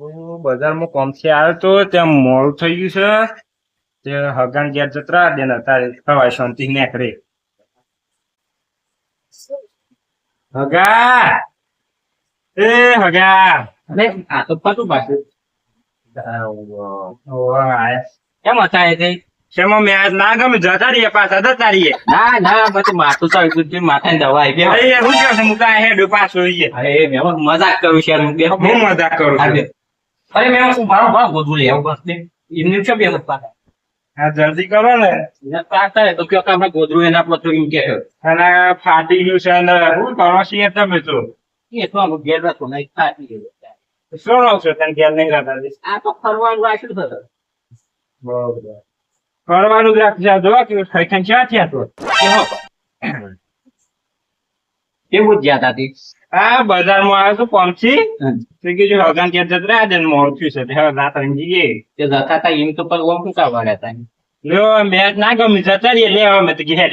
હું બજારમાં કોમથી આવ્યો તો ત્યાં મોડું થઈ ગયું છે તે હગાન ઘેર જતરા દે ને તારે ખવાય શાંતિ નીકળે. હગા! એ હગા! અરે આ તો ફટું પાછું. કેમ હતા કઈ શેમાં મેં આજ ના ગમે જતા રહીએ પાછા જતા રહીએ. ના ના પછી માથું આવી માથા ની દવા. આવી છું, તો આ હેડ પાછો રહીએ. મજાક કરું છે હું મજાક કરું છું. અરે મેં હું મારો ભાવ ગોધું લે આવું બસ એમને શું બે પાછા? હા જલ્દી કરો ને. એને તો કયો કે આપણે ગોધરું એના પર એમ કે અને ફાટી ગયું છે શું કરો છીએ તમે તો એ તો આમ ઘેર રાખો નહીં થાકી ગયો. શું રહો છો તને ઘેર નહીં રહેતા આ તો ફરવાનું રાખ્યું છે. બરોબર. ફરવાનું જ જો કે ખરેખર ક્યાં થયા તો. એવું જ જ્યાં હતી આ બજારમાં આવ્યો છું પહોંચી તો કીધું હગાન ત્યાં જતા રહ્યા છે ને મોડું થયું છે. હવે રાત રહીને જઈએ તે જતા હતા એમ તો પર ઓમ શું કરવા હતા? લ્યો મેચ ના ગમી જતા રહીએ લે હવે મેં તો ઘેર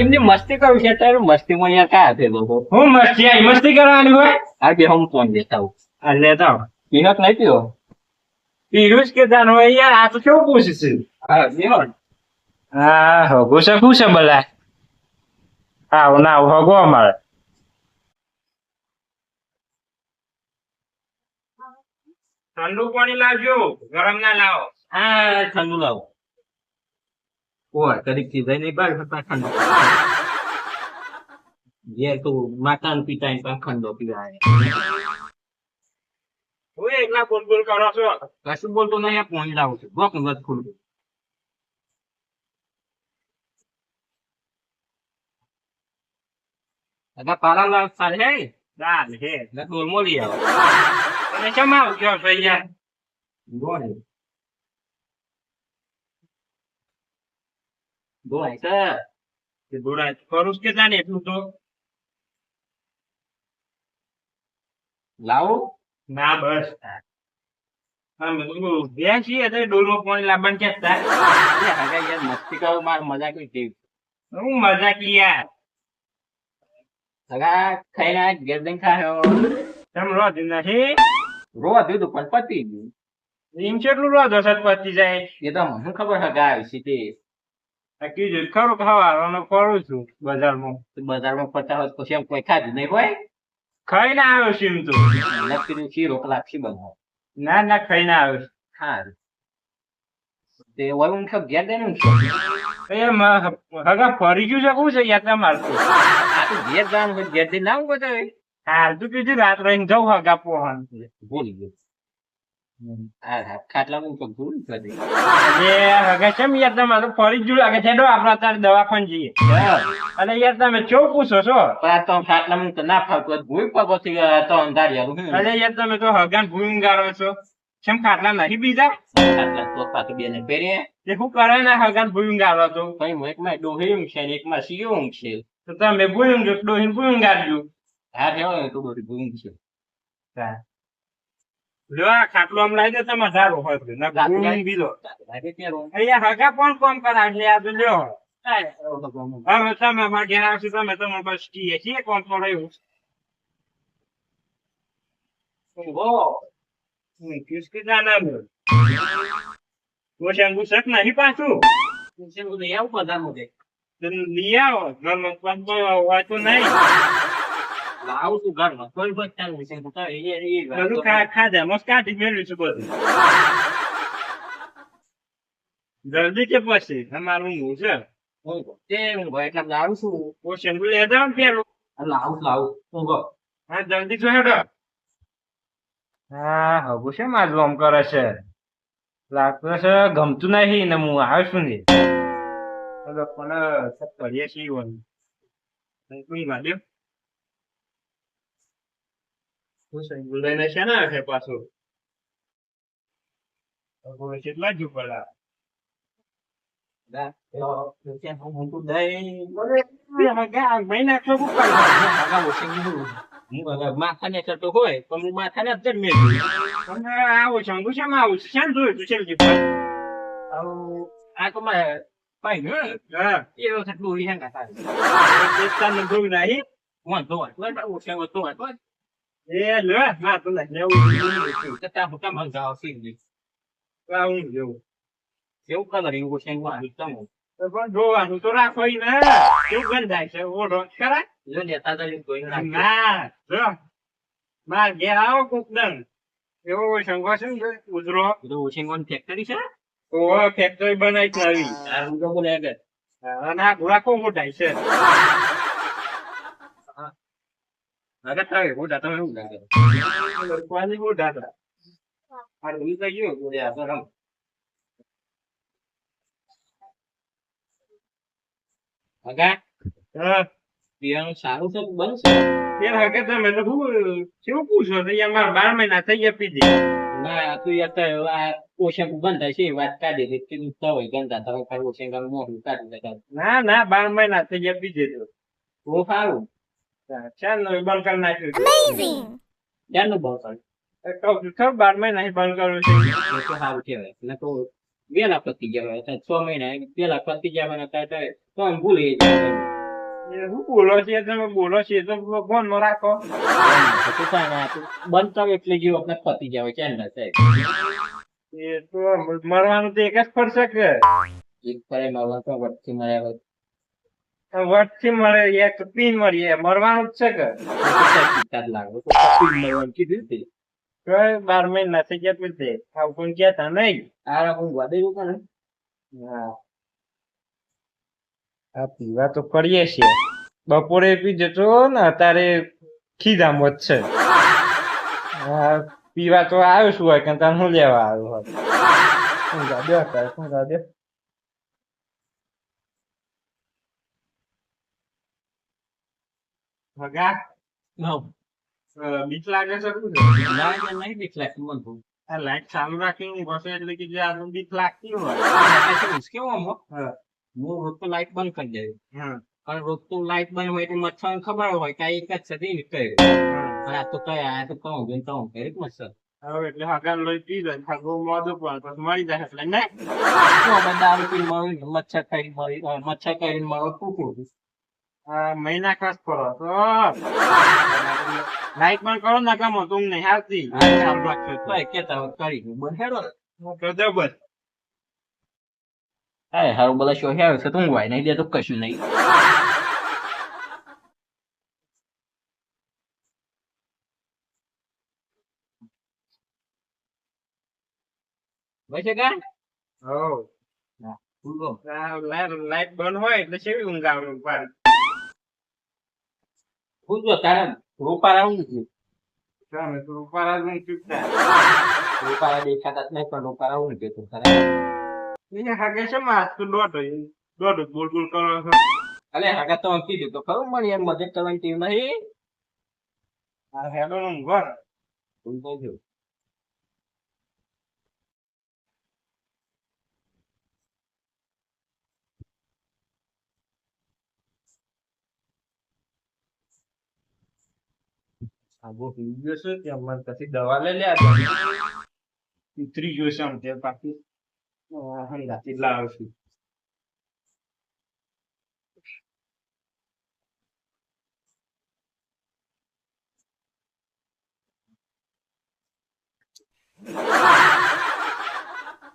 એમની મસ્તી કરું છે અત્યારે મસ્તીમાં યાર ક્યાં છે લોકો? હું મસ્તી આવી મસ્તી કરવાની હોય? આ બે હું ફોન દેતા હું આ લેતા. પીનક નહીં પીવો? પીરુષ કે તાન હોય યાર આ તો કેવું પૂછે છે? હા હગો છે શું છે ભલા આવો ના હગો અમારે. ઠંડુ પાણી લાવજો ગરમ ના લાવો. હા ઠંડુ લાવો. ઓય કદીકથી જઈને બાર હતા ઠંડુ. જે તું માતાન પિતા ને ઠંડો પીવાય. બોલ બોલ કરો છો. કશું બોલતો નહીં પોણી લાવું છું. ખુલ્લું. અગા પાલા લાવ સારે હે? ચાલ હે. ને ડોલમો લઈ આવો. તમે કેમ આવ ગયો છો યાર ગોળે ગોળે સર તે દોડા કરું કે તાને એટલું તો લાવો ના બસ હા મેં કીધું છીએ એટલે ડોલમાં પાણી લાવવાનું યાર મસ્તી કરો માર હું મજાક યાર ખાઈને દઈને ખાયો તમે રોજ નથી રોવા દીધું પણ પતી ગયું એમ કેટલું રોજ હસત પતી જાય? એ તો મને ખબર હગા આવી છે તે. આ કીધું ખરું ખાવાનું ફરું છું બજારમાં. બજારમાં પચાસ પછી એમ કોઈ ખાધું નહીં હોય? ખાઈને આવ્યો છે એમ તો. નક્કી રોકલા છે બધા ના ના ખાઈને આવ્યો છું. સારું તે હોય હું શું ઘેર દઈને ઊંઘશો? હગા ફરી ગયું છે શું છે યાત્રા મારતું? ગેર ઘેર જવાનું ઘેર દઈને ના હું એ? હાલ તું કીધું રાત રહીને જવું હગા પોહન ભૂલી ગયો ખાટલા ભૂલ કરી હગા યાર તમારે ફરી જ લાગે છે આપણે અત્યારે દવાખાને જઈએ. અને યાર તમે ચો પૂછો છો? પણ તો ખાટલા હું ના ફાવતું. ભૂલ પછી આ તો અંધારિયારું અરે યાર તમે તો હગાન ભૂંગ ગાળો છો. કેમ ખાટલા નહીં બીજા ખાટલા તો શું કરે ને ગાળો તો? હું એકમાં ડોહી એક ને એકમાં ઊંઘ છે તો તમે ભૂંગ જો ડોહીને ભૂંગ ગાળજો હા રહેવા દે તો બધું છે. ખાટલો આમ લાવી દે તમારે સારું હોય ભૂંગ બીલો. અહીંયા હગા પણ કોમ કરા એટલે આ તો લ્યો. હવે તમે અમારા ઘેર આવશો તમે તમારે બસ કીએ છીએ કોમ તો રહ્યું ઊંઘો. કિસકી જાના બોલ ઓછા ગુસક નહીં પાછું? ઊંઘશે બધું એવું બધામાં દે. તો લઈ આવો તો નહીં. લાવું છું ઘરમાં. કોઈ બસ ચાલુ છે. તો તો એ- એ- એ વાત બધું તો- ખા ખાધા મસ્ત કાઢી મેળવ્યું છે બધું જલ્દી કે પછી અમારું ઊંઘું છે ઊંઘો. તે ઊંઘો એટલે લાવું છું. ઓશન લે જાવ ને પેલું આ લાવું લાવું ઊંઘો. હા જલ્દી જો હેડો હા હગું છે મારું આમ કરે છે લાગતું છે ગમતું નહીં ને હું આવ્યો છું ને ચલો પણ સબ કરીએ છીએ વળી. કોઈ વાગ્યો હું છે લઈને છે ને છે પાછું હગું કેટલા જ પડ્યા ના, તો ત્યાં હું ઊંઘું દઈ. મહિના તો શેના આગા પાછું? કેટલા હું હવે માથાને ચડતો હોય પણ હું માથાને જ છું. આવું છે હું આવું છું? શેમ જોયું તું આવું આ તો મારે એ વખત ડોરી હેંગા થાય. વાંધો ને જોયું નહીં વાંધો. હોય. વાંધો ઓછા વધતો હોય તો એ લે ના તો નહીં લેવું તો ત્યાં હુકમ હંગાવો સીધી. લાવું જેવું કેવું colour એવું છે એનું આનું તમો. તો પણ જોવાનું તો રાખો ઈ ને કેવું ગંધાય છે ઓઢો ખરા જો લેતા તા લઈને ધોઈને નાખજો. ના જો માર ઘેર આવો કોક દન એવો શંકો છે ને ઉજરો બધું ઓછીંગવાની factory છે? તો ફેક્ટરી બનાવી છે આવી આ રૂડો બોલે આગળ. અને આ ઘોડા કોણ મોટાય છે આગળ તારે મોટા હતા આ રૂઈ તો સારું છે? છે? તો શું પૂછો? તો યાર મારા બાર મહિના થઈ ગયા પીધી. ના તો યાર તો આ ઓછાંગ બંધ થાય છે વાત કાઢી દીધી તું તો હોય ગંદા તમે ખાલી ઓછાંગ મોઢું કાઢી દેતા ના ના બાર મહિના થઈ ગયા પીધી તો. બહુ સારું. ચાલ ને બંધ કરી નાખ્યું સારું છું બાર મહિના બંધ છું. સારું કહેવાય. એટલે તો વેલા પતી ગયા હોય છ મહિના પેલા પતી ગયા તો એમ ભૂલી જાય. શું બોલો છે તમે બોલો છે તો ફોનમાં રાખો. તો થાય ને આ તો બંધ કરો એટલે જેવું આપણે પતી જાય કેમ ને થાય? એ તો મરવાનું તો એક જ ફરશે કે. એક ફરે મરવાનું તો વચ્ચે માર્યા વટથી મળે એક પીન મળીએ મરવાનું જ છે કે? લાગે તો કીધું તે કઈ બાર મહિના થઈ ગયા પીધે આવું કોઈ કહેતા? નહીં? આ હું હા. આ પીવા તો કરીએ છીએ. બપોરે પી જતો ને અત્યારે ખીધા જ છે. હા પીવા તો આવ્યો શું હોય કે તને શું લેવા આવ્યો હોય શું ગાડે અત્યારે? શું ગાડે ભગા? અ, બીક લાગે છે શું છે? ના ના નહીં બીક લાગતી મને બહુ. આ લાઈટ ચાલુ રાખીને બસે એટલે કે જે આપણને બીક લાગતી હોય. કેવું હો? રોજ તો લાઈટ બંધ કરી દે હા. અને રોજ તો લાઈટ બંધ હોય એટલે મચ્છર ખબર હોય કે એક જ છે નીકળે અને આ તો કઈ આ તો કહું બેન કહું કે મચ્છર. હવે એટલે હગા લઈ પી જાય ખાગો મોઢું પણ પછી મરી જાય એટલે ને દારૂ પીને મળી મચ્છર કરીને મળી અ, મહિના કસ કરો તો લાઈટ પણ કરો ના કામ તું નહીં આવતી ચાલુ રાખજો તો એ કેતા હોય કરી દઉં. બંધ હેડો ને. તો દે બસ હા હારું બધા શો હેર છે તો હું વાય નહીં દે તો કશું નહીં વૈસે કા હો ભૂલો આ લા- લાઈટ બંધ હોય એટલે કેવી ઊંઘ આવે ભૂલો તારે રૂપારા આવું છે. ચાલે તો પારા જ ચૂકતા રૂપારા દેખાતા નહીં પણ રૂપારા આવું છે તું તારે એ હાગે છે માં તું હોય દોઢ બોલ બોલ કરો છો. અલે હાગા તો કીધું તો ખરું મળી યાર મદદ કરવાની ટીમ નહીં. આ હેડો નું ઘર તો જો આબો પી ગયો છે કે અમારે પછી દવા લઈ લે આ ઉતરી ગયો છે આમ તે બાકી હંગાતી લાવશું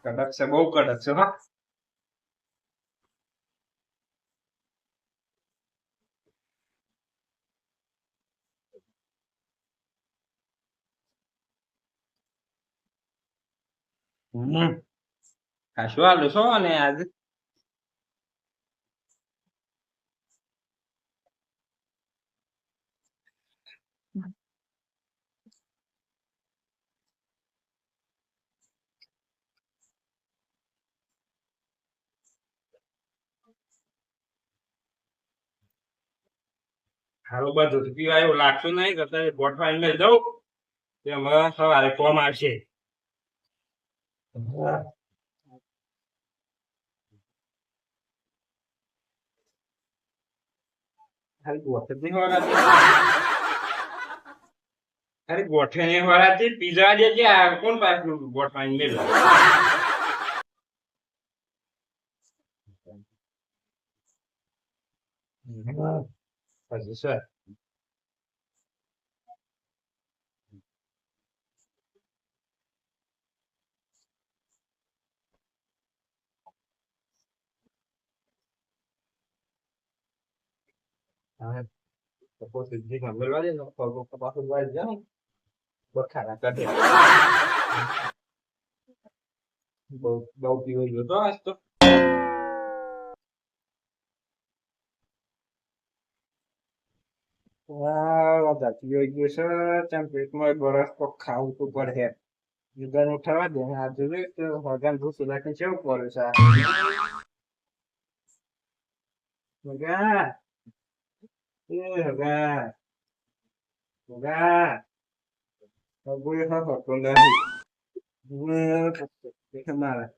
કડક છે બહુ કડક છે હા ખાશું આલો છો અને આજે? હારું બધું પીવા એવું લાગતું નહીં. કરતા ફાઈન લઈ જાઉં. તેમાં સવારે ફોર્મ આવશે. ખાલી ગોઠે જ નહીં વળાતી. ખાલી ગોઠે નહીં વળાતી. પીઝા જે છે, કોણ પાછું ગોઠ પાડીને લઈ લે? હજી છે. હા તો પોતે જે ગમેલા દે ને પગ ઉપર પાછું વાળી જાય ને બખારા કાઢે બહુ પીવો ગયો તો આજ તો વાહ દાંતીઓ ગયો છે તેમ પેટમાં બરસ તો ખાવું તો પડે યુગન ઉઠાવા દે આ જોયું તો ભગવાન ભૂસું રાખીને કેવું પડે છે แบบว่าแบบว่าขอบคุณครับขอบคุณนเมื่อขมาเลย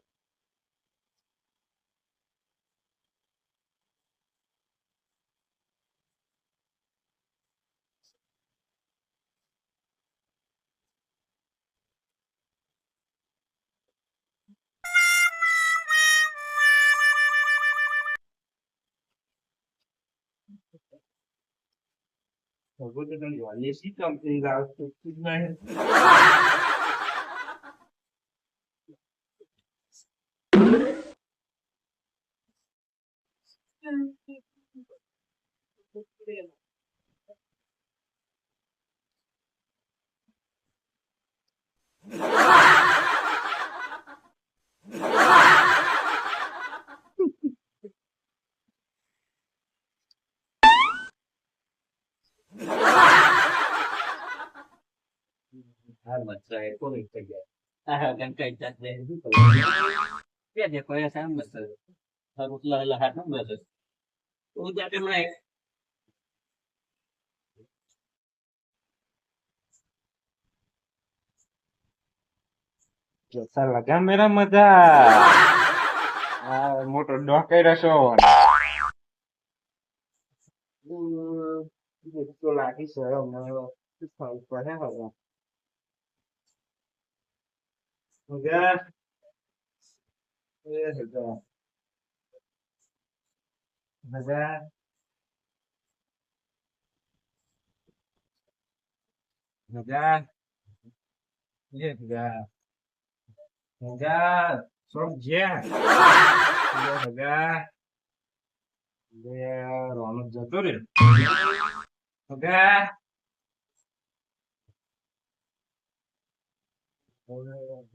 વાલી સી કંપની લાવ તો જ નહીં Ah, mas aí é como que é? Ah, gan kai chat de itu. Ya dia kaya sama mas. Harus lah lah hat mas. Oh, jadi mana? कैसा लगा मेरा मजा मोटो डॉके रसो तो लागी सर मैं तो फाइट पर है होगा Iya, semoga Semoga Semoga Iya juga. Semoga Sorong dia. Semoga Semoga Ronald Jaturin. Semoga Semoga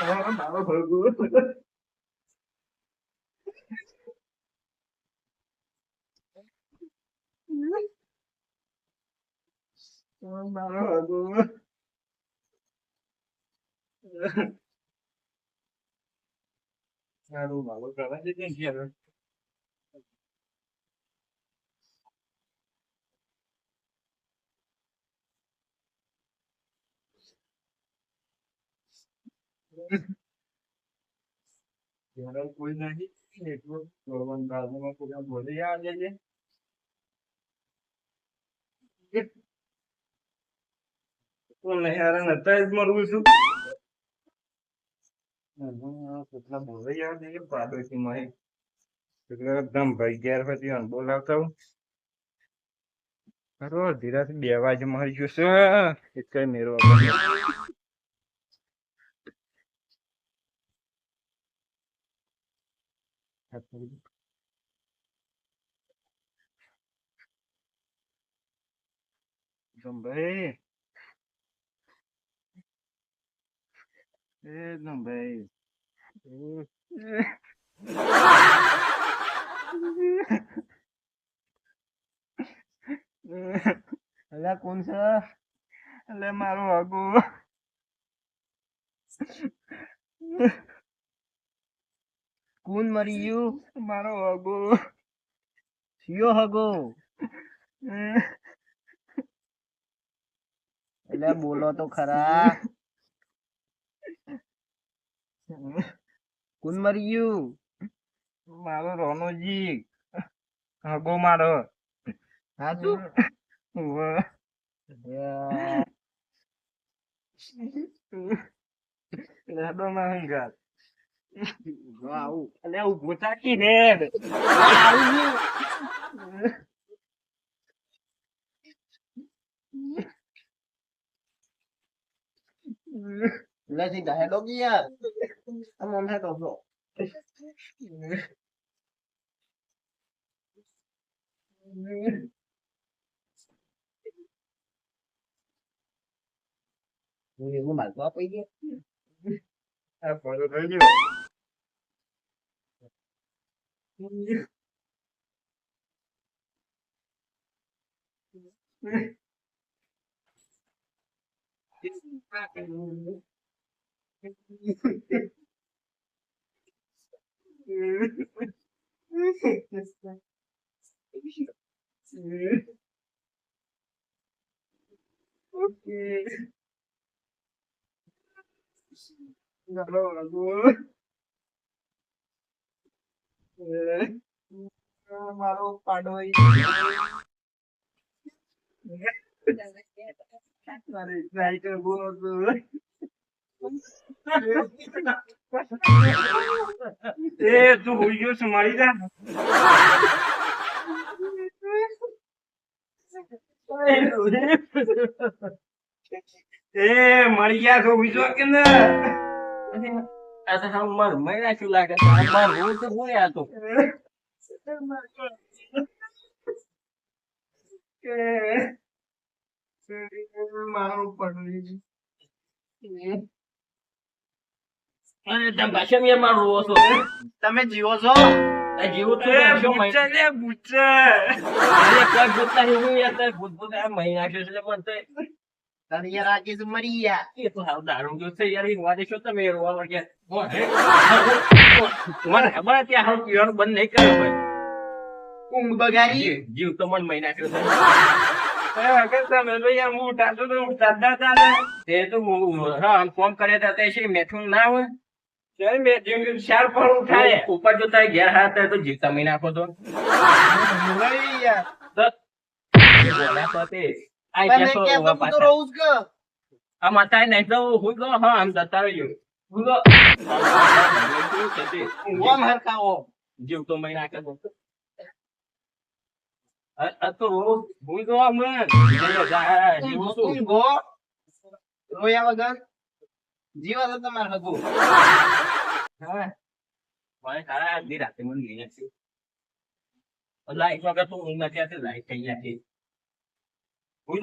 Ủa, bạn nó bự quá. Ông bà nó hờ quá. Nghe luôn mà, bây giờ rồi. કોઈ નહીં એટલું કોઈ બોલી આવે છે. કોણ નહીં નતા મરવું છું કેટલા બોલાઈ આવે છે પાડોશી માં એટલે એકદમ ભાઈ ઘેર પછી અન બોલાવતા ધીરાથી બે વાગે મરી જશે એક કઈ મેળવા ભાઈ એકદમ ભાઈ અલ્યા કોણ છે એટલે મારું હગુ કોણ મરી ગયું મારો હગુ સિયો હગો એટલે બોલો તો ખરા કુન મરી ગયું મારો રોનોજી હગો મારો ઉવ્વ. લેડો ના આવું અલે ઊભો થાકી ને. એટલે સીધા હેડો કે યાર? મન આમ હેડો છો એવું મારતો આપી ગયા? આ ફોટો થઈ ગયો. Okay. મારો પાડો એ. તું હોઈ ગયો છે, મરી જા. એ મળી ગયા તો બીજો કે ના આ તો હાવ માર મહિના શું લાગે આ માર હું તો હું આ તો. મારો પાડો અને તમે પાછા મેં મારું રોવો છો. તમે જીવો છો? જીવું છું મહિના લે બુચ્ચા અરે કોઈ ભૂત નહીં હું યાર તે ભૂત ભૂત આ મહિના છે એટલે પણ તે તારે યાર આજે તો મરી ગયા એ તો હાવ દારૂ જો છે યાર એ વાદે શું તમે રોવા હે? મને ખબર હતી હાવ પીવાનું બંધ નહીં કર્યો ભાઈ ઊંઘ બગાડી. જીવ તો મન મહિના છે. એ વખત તમે ભાઈ આમ ઉઠાતો તો ઉઠાતા ચાલે. તે તો હું- હા આમ કર્યા હતા તે છે મેઠું ના હોય. જેમ ચાર પણ ઉઠાડે ઉપર જો તારે ઘેર હાથ તો જીવ તમે નાખો તો. મરી યાર તો બોલા તો તે આ તને કેસો કેમ રોવા તો હું તો પાછા. રહું જ કે આ માતાએ નહીં તો હું તો હા આમ જતા રહ્યો હું તો ઓમ હરખાવો જીવ તો મહિના રોયા વગર જીવા તો તમારે હગો. રાતે મને લાઈટ વગર તો ઊંઘ નથી આવતી લાઈટ થઈ જાય હું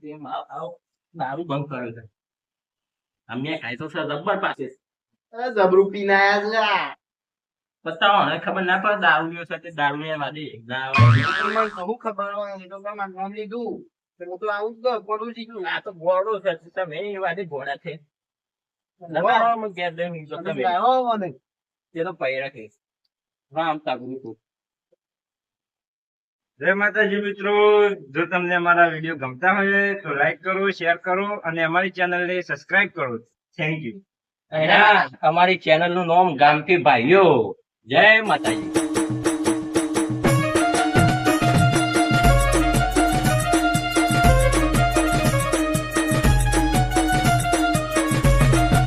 કેમ આવ આવ દારૂ બંધ કર્યો છે અમને ખાય તો સર રબર પાસે જબરું પીને આયા બતાવો હવે ખબર ના પડે દારૂ લ્યો છે દારૂ ને વાદે શું ખબર હોય એ તો નામ લીધું તો હું તો આવું જ પડું છું આ તો ઘોડો છે તમે એ વાદે ઘોડા છે તમે આવો તો પૈ રાખે. રામ તાગું તું જય માતાજી મિત્રો. જો તમને અમારા વીડિયો ગમતા હોય તો લાઈક કરો શેર કરો અને અમારી ચેનલને સબસ્ક્રાઇબ કરો. થેન્ક યુ અમારી ચેનલનું નામ ગામથી ભાઈઓ. જય માતાજી.